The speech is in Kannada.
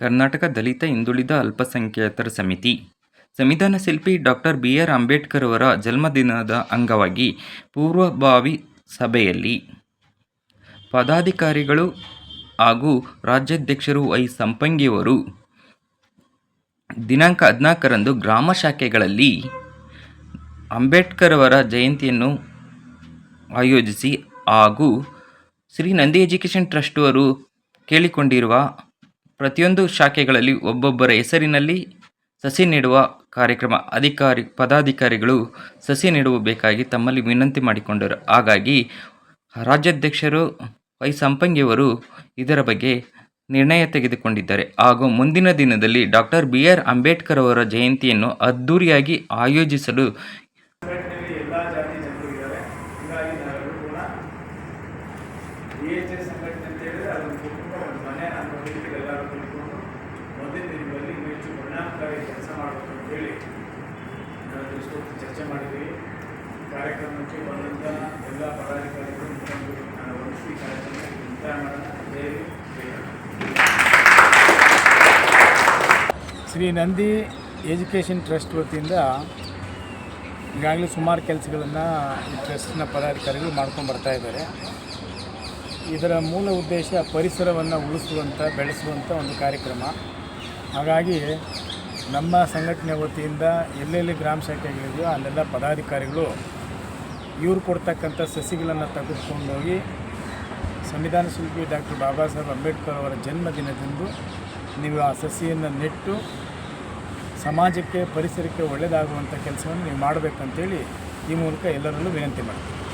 ಕರ್ನಾಟಕ ದಲಿತ ಹಿಂದುಳಿದ ಅಲ್ಪಸಂಖ್ಯಾತರ ಸಮಿತಿ. ಸಂವಿಧಾನ ಶಿಲ್ಪಿ ಡಾಕ್ಟರ್ ಬಿ ಆರ್ ಅಂಬೇಡ್ಕರ್ ಅವರ ಜನ್ಮದಿನದ ಅಂಗವಾಗಿ ಪೂರ್ವಭಾವಿ ಸಭೆಯಲ್ಲಿ ಪದಾಧಿಕಾರಿಗಳು ಹಾಗೂ ರಾಜ್ಯಾಧ್ಯಕ್ಷರು ವೈ ಸಂಪಂಗಿಯವರು ದಿನಾಂಕ ಹದಿನಾಲ್ಕರಂದು ಗ್ರಾಮ ಶಾಖೆಗಳಲ್ಲಿ ಅಂಬೇಡ್ಕರ್ ಅವರ ಜಯಂತಿಯನ್ನು ಆಯೋಜಿಸಿ ಹಾಗೂ ಶ್ರೀ ನಂದಿ ಎಜುಕೇಷನ್ ಟ್ರಸ್ಟ್ ಅವರು ಕೇಳಿಕೊಂಡಿರುವ ಪ್ರತಿಯೊಂದು ಶಾಖೆಗಳಲ್ಲಿ ಒಬ್ಬೊಬ್ಬರ ಹೆಸರಿನಲ್ಲಿ ಸಸಿ ನೆಡುವ ಕಾರ್ಯಕ್ರಮ. ಅಧಿಕಾರಿ, ಪದಾಧಿಕಾರಿಗಳು ಸಸಿ ನೆಡುವಬೇಕಾಗಿ ತಮ್ಮಲ್ಲಿ ವಿನಂತಿ ಮಾಡಿಕೊಂಡರು. ಹಾಗಾಗಿ ರಾಜ್ಯಾಧ್ಯಕ್ಷರು ವೈ ಸಂಪಂಗಿಯವರು ಇದರ ಬಗ್ಗೆ ನಿರ್ಣಯ ತೆಗೆದುಕೊಂಡಿದ್ದಾರೆ. ಹಾಗೂ ಮುಂದಿನ ದಿನದಲ್ಲಿ ಡಾಕ್ಟರ್ ಬಿ ಆರ್ ಅಂಬೇಡ್ಕರ್ ಅವರ ಜಯಂತಿಯನ್ನು ಅದ್ಧೂರಿಯಾಗಿ ಆಯೋಜಿಸಲು ಎಸ್ ಸಂಘಟನೆ ಅಂತ ಹೇಳಿದ್ರೆ ಅದನ್ನು ಕುಟುಂಬ ಒಂದು ಮನೆ ಅನ್ನೋ ರೀತಿಯಲ್ಲಿ ಎಲ್ಲರೂ ತಿಳ್ಕೊಂಡು ಮುಂದಿನ ದಿನಗಳಲ್ಲಿ ಇನ್ನೂ ಹೆಚ್ಚು ಪರಿಣಾಮಕಾರಿ ಕೆಲಸ ಮಾಡಬೇಕು ಅಂತೇಳಿ ನಾವು ಇಷ್ಟೊತ್ತು ಚರ್ಚೆ ಮಾಡಿದ್ವಿ. ಕಾರ್ಯಕ್ರಮಕ್ಕೆ ಬಂದಂಥ ಎಲ್ಲ ಪದಾಧಿಕಾರಿಗಳು ನಾನು ವಂದಿಸಿ ಕಾರ್ಯಕ್ರಮಕ್ಕೆ ಮುಕ್ತಾಯ ಮಾಡೋಣ ಶ್ರೀ ನಂದಿ ಎಜುಕೇಷನ್ ಟ್ರಸ್ಟ್ ವತಿಯಿಂದ ಈಗಾಗಲೇ ಸುಮಾರು ಕೆಲಸಗಳನ್ನು ಈ ಟ್ರಸ್ಟ್ನ ಪದಾಧಿಕಾರಿಗಳು ಮಾಡ್ಕೊಂಡು ಬರ್ತಾ ಇದ್ದಾರೆ. ಇದರ ಮೂಲ ಉದ್ದೇಶ ಪರಿಸರವನ್ನು ಉಳಿಸುವಂಥ ಬೆಳೆಸುವಂಥ ಒಂದು ಕಾರ್ಯಕ್ರಮ. ಹಾಗಾಗಿ ನಮ್ಮ ಸಂಘಟನೆ ವತಿಯಿಂದ ಎಲ್ಲೆಲ್ಲಿ ಗ್ರಾಮ ಶಾಖೆಗಳಿದೆಯೋ ಅಲ್ಲೆಲ್ಲ ಪದಾಧಿಕಾರಿಗಳು ಇವರು ಕೊಡ್ತಕ್ಕಂಥ ಸಸಿಗಳನ್ನು ತೆಗೆದುಕೊಂಡೋಗಿ ಸಂವಿಧಾನ ಶಿಲ್ಪಿ ಡಾಕ್ಟರ್ ಬಾಬಾ ಸಾಹೇಬ್ ಅಂಬೇಡ್ಕರ್ ಅವರ ಜನ್ಮದಿನದಂದು ನೀವು ಆ ಸಸಿಯನ್ನು ನೆಟ್ಟು ಸಮಾಜಕ್ಕೆ, ಪರಿಸರಕ್ಕೆ ಒಳ್ಳೆಯದಾಗುವಂಥ ಕೆಲಸವನ್ನು ನೀವು ಮಾಡಬೇಕಂತೇಳಿ ಈ ಮೂಲಕ ಎಲ್ಲರಲ್ಲೂ ವಿನಂತಿ ಮಾಡ್ತೀನಿ.